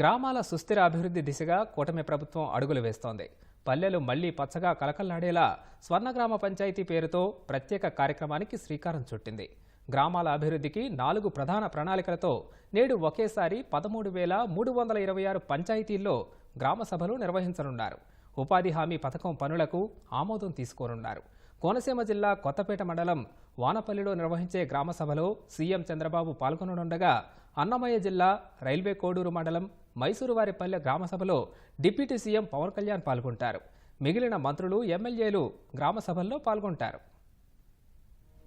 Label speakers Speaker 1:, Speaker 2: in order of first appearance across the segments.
Speaker 1: గ్రామాల సుస్థిర అభివృద్ధి దిశగా కూటమి ప్రభుత్వం అడుగులు వేస్తోంది. పల్లెలు మళ్ళీ పచ్చగా కలకల్లాడేలా స్వర్ణగ్రామ పంచాయతీ పేరుతో ప్రత్యేక కార్యక్రమానికి శ్రీకారం చుట్టింది. గ్రామాల అభివృద్ధికి నాలుగు ప్రధాన ప్రణాళికలతో నేడు ఒకేసారి పదమూడు వేల మూడు వందల ఇరవై ఆరు పంచాయతీల్లో గ్రామ సభలు నిర్వహించనున్నారు. ఉపాధి హామీ పథకం పనులకు ఆమోదం తీసుకోనున్నారు. కోనసీమ జిల్లా కొత్తపేట మండలం వానపల్లిలో నిర్వహించే గ్రామ సభలో సీఎం చంద్రబాబు పాల్గొననుండగా అన్నమయ్య జిల్లా రైల్వే కోడూరు మండలం మైసూరువారిపల్లె గ్రామసభలో డిప్యూటీ సీఎం పవన్ కళ్యాణ్ పాల్గొంటారు. మిగిలిన మంత్రులు ఎమ్మెల్యేలు గ్రామసభల్లో పాల్గొంటారు.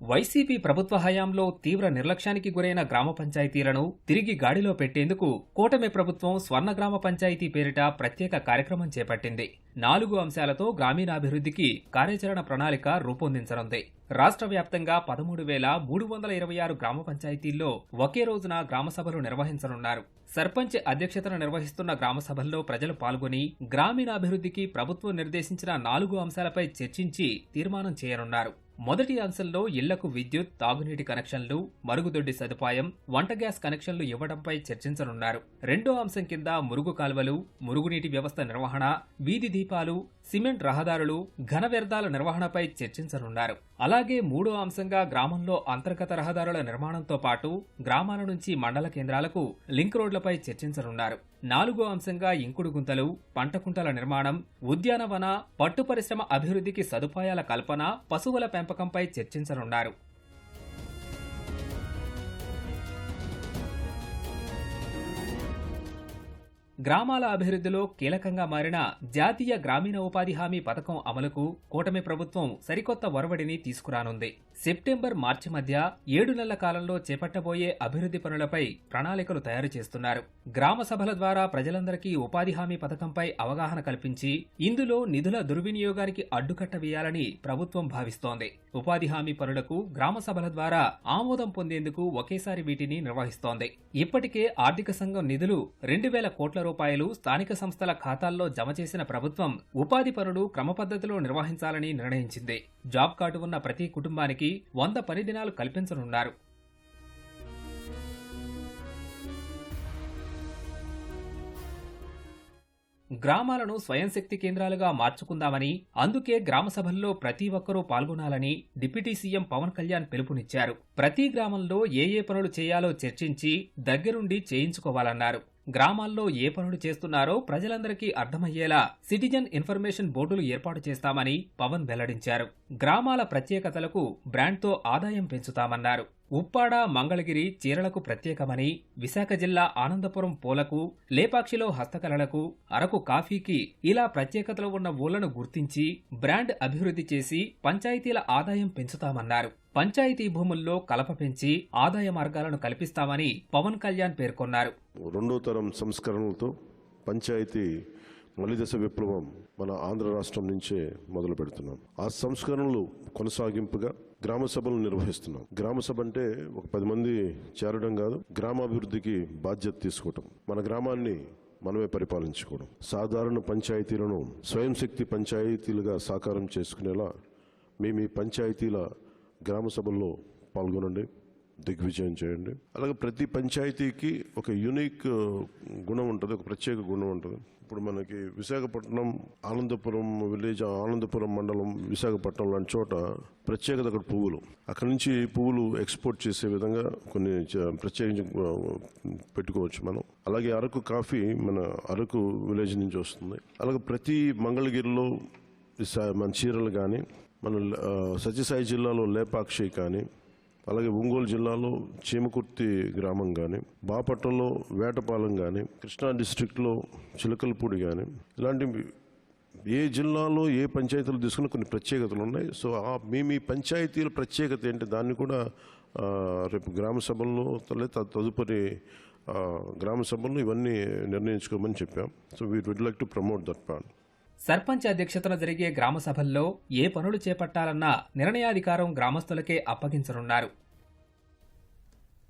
Speaker 1: వైసీపీ ప్రభుత్వ హయాంలో తీవ్ర నిర్లక్ష్యానికి గురైన గ్రామ పంచాయతీలను తిరిగి గాడిలో పెట్టేందుకు కూటమి ప్రభుత్వం స్వర్ణ గ్రామ పంచాయతీ పేరిట ప్రత్యేక కార్యక్రమం చేపట్టింది. నాలుగు అంశాలతో గ్రామీణాభివృద్ధికి కార్యాచరణ ప్రణాళిక రూపొందించనుంది. రాష్ట్ర వ్యాప్తంగా పదమూడు వేల మూడు వందల ఇరవై ఆరు గ్రామ పంచాయతీల్లో ఒకే రోజున గ్రామ సభలు నిర్వహించనున్నారు. సర్పంచ్ అధ్యక్షతన నిర్వహిస్తున్న గ్రామ సభల్లో ప్రజలు పాల్గొని గ్రామీణాభివృద్ధికి ప్రభుత్వం నిర్దేశించిన నాలుగు అంశాలపై చర్చించి తీర్మానం చేయనున్నారు. మొదటి అంశంలో ఇళ్ళకు విద్యుత్ తాగునీటి కనెక్షన్లు మరుగుదొడ్డి సదుపాయం వంట గ్యాస్ కనెక్షన్లు ఇవ్వడంపై చర్చించనున్నారు. రెండో అంశం కింద మురుగు కాల్వలు మురుగునీటి వ్యవస్థ నిర్వహణ వీధి దీపాలు సిమెంట్ రహదారులు ఘన వ్యర్థాల నిర్వహణపై చర్చించనున్నారు. అలాగే మూడో అంశంగా గ్రామంలో అంతర్గత రహదారుల నిర్మాణంతో పాటు గ్రామాల నుంచి మండల కేంద్రాలకు లింక్ రోడ్లపై చర్చించనున్నారు. నాలుగో అంశంగా ఇంకుడు గుంతలు పంట కుంటల నిర్మాణం ఉద్యానవన పట్టు పరిశ్రమ అభివృద్ధికి సదుపాయాల కల్పన పశువుల పెంపకంపై చర్చించనున్నారు. గ్రామాల అభివృద్ధిలో కీలకంగా మారిన జాతీయ గ్రామీణ ఉపాధి హామీ పథకం అమలుకు కూటమి ప్రభుత్వం సరికొత్త ఒరవడిని తీసుకురానుంది. సెప్టెంబర్ మార్చి మధ్య ఏడు నెలల కాలంలో చేపట్టబోయే అభివృద్ధి పనులపై ప్రణాళికలు తయారు చేస్తున్నారు. గ్రామ సభల ద్వారా ప్రజలందరికీ ఉపాధి హామీ పథకంపై అవగాహన కల్పించి ఇందులో నిధుల దుర్వినియోగానికి అడ్డుకట్ట వేయాలని ప్రభుత్వం భావిస్తోంది. ఉపాధి హామీ పనులకు గ్రామ సభల ద్వారా ఆమోదం పొందేందుకు ఒకేసారి వీటిని నిర్వహిస్తోంది. ఇప్పటికే ఆర్థిక సంఘం నిధులు రెండు వేల కోట్ల రూపాయలు స్థానిక సంస్థల ఖాతాల్లో జమ చేసిన ప్రభుత్వం ఉపాధి పనులు క్రమపద్ధతిలో నిర్వహించాలని నిర్ణయించింది. జాబ్ కార్డు ఉన్న ప్రతి కుటుంబానికి వంద పని దినాలు కల్పించనున్నారు. గ్రామాలను స్వయం శక్తి కేంద్రాలుగా మార్చుకుందామని అందుకే గ్రామ సభల్లో ప్రతి ఒక్కరూ పాల్గొనాలని డిప్యూటీ సీఎం పవన్ కళ్యాణ్ పిలుపునిచ్చారు. ప్రతి గ్రామంలో ఏ ఏ పనులు చేయాలో చర్చించి దగ్గరుండి చేయించుకోవాలన్నారు. గ్రామాల్లో ఏ పనులు చేస్తున్నారో ప్రజలందరికీ అర్థమయ్యేలా సిటిజన్ ఇన్ఫర్మేషన్ బోర్డులు ఏర్పాటు చేస్తామని పవన్ వెల్లడించారు. గ్రామాల ప్రత్యేకతలకు బ్రాండ్తో ఆదాయం పెంచుతామన్నారు. ఉప్పాడ మంగళగిరి చీరలకు ప్రత్యేకమని విశాఖ జిల్లా ఆనందపురం పూలకు లేపాక్షిలో హస్తకళలకు అరకు కాఫీకి ఇలా ప్రత్యేకతలు ఉన్న ఊళ్ళను గుర్తించి బ్రాండ్ అభివృద్ధి చేసి పంచాయతీల ఆదాయం పెంచుతామన్నారు. పంచాయతీ భూముల్లో కలప పెంచి ఆదాయ మార్గాలను కల్పిస్తామని పవన్ కళ్యాణ్ పేర్కొన్నారు.
Speaker 2: రెండో తరం సంస్కరణలతో పంచాయతీ మలిదశ విప్లవం మన ఆంధ్ర రాష్ట్రం నుంచే మొదలు పెడుతున్నాం. ఆ సంస్కరణలు కొనసాగింపుగా గ్రామ సభలు నిర్వహిస్తున్నాం. గ్రామ సభ అంటే ఒక పది మంది చేరడం కాదు గ్రామాభివృద్ధికి బాధ్యత తీసుకోవటం. మన గ్రామాన్ని మనమే పరిపాలించుకోవడం. సాధారణ పంచాయతీలను స్వయం శక్తి పంచాయతీలుగా సాకారం చేసుకునేలా మేము ఈ పంచాయతీల గ్రామ సభల్లో పాల్గొనండి. దిగ్విజయం చేయండి. అలాగే ప్రతి పంచాయతీకి ఒక యూనిక్ గుణం ఉంటుంది ఒక ప్రత్యేక గుణం ఉంటుంది. ఇప్పుడు మనకి విశాఖపట్నం ఆనందపురం విలేజ్ ఆనందపురం మండలం విశాఖపట్నం లాంటి చోట ప్రత్యేకత అక్కడ పువ్వులు. అక్కడ నుంచి పువ్వులు ఎక్స్పోర్ట్ చేసే విధంగా కొన్ని ప్రత్యేకించి పెట్టుకోవచ్చు మనం. అలాగే అరకు కాఫీ మన అరకు విలేజ్ నుంచి వస్తుంది. అలాగే ప్రతి మంగళగిరిలో మన చీరలు కానీ మన సత్యసాయి జిల్లాలో లేపాక్షి కానీ అలాగే ఒంగోలు జిల్లాలో చీమకుర్తి గ్రామం కానీ బాపట్నంలో వేటపాలెం కానీ కృష్ణా డిస్ట్రిక్ట్లో చిలకలపూడి కానీ ఇలాంటి ఏ జిల్లాలో ఏ పంచాయతీలు తీసుకున్న కొన్ని ప్రత్యేకతలు ఉన్నాయి. సో ఆ మీ మీ పంచాయతీల ప్రత్యేకత ఏంటి? దాన్ని కూడా రేపు గ్రామ సభల్లో లేదా తదుపరి గ్రామ సభల్లో ఇవన్నీ నిర్ణయించుకోమని చెప్పాం. So we would like to promote that part
Speaker 1: sarpanch అధ్యక్షతన జరిగే గ్రామ సభల్లో ఏ పనులు చేపట్టాలన్న నిర్ణయాధికారం గ్రామస్తులకే అప్పగించనున్నారు.